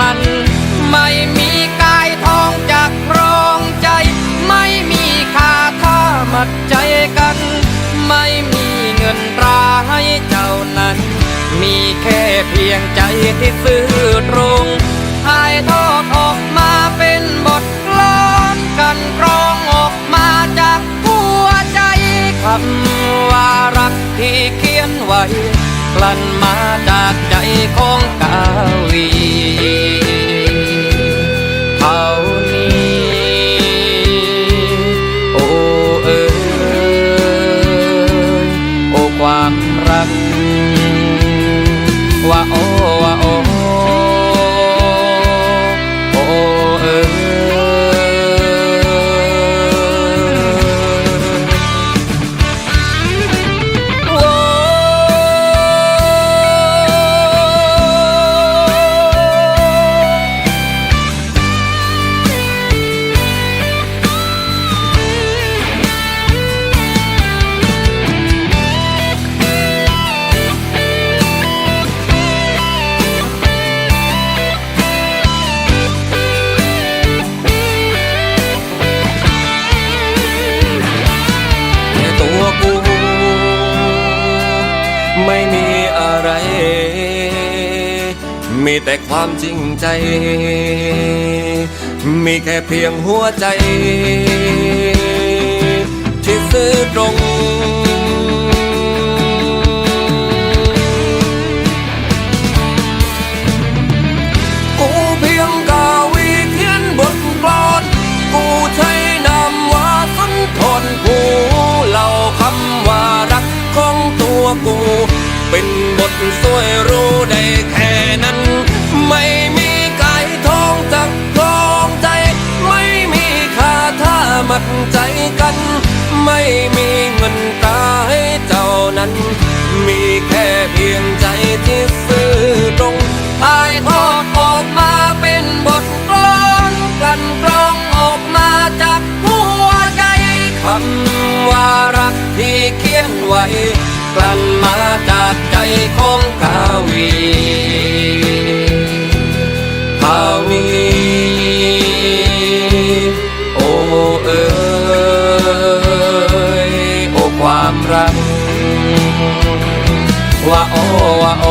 มัน ไม่มีกายทองจากรองใจ ไม่มีคาท่ามัดใจกัน ไม่มีเงินตราให้เจ้านั้น มีแค่เพียงใจที่ซื่อตรงหายทอดออกมาเป็นบทกลอนกันกรองออกมาจากหัวใจคำว่ารักที่เขียนไว้ ลั่นมาจากใจของกาวีเท่านี้โอ้เอ๋ยโอ้ความรัก ว่าโอ้ มีแต่ความจริงใจ มีแค่เพียงหัวใจ ที่ซื่อตรงกูเพียงกาวีเขียนบทกลอนกูใช้นามว่าสันทนกูเล่าคำว่ารักของตัวกู เป็นบทสวยรู้ ว้กลั่นมาจากใจของกาวีเท่านี้โอเอ๋ยโอความรักว่าโอว่าโอ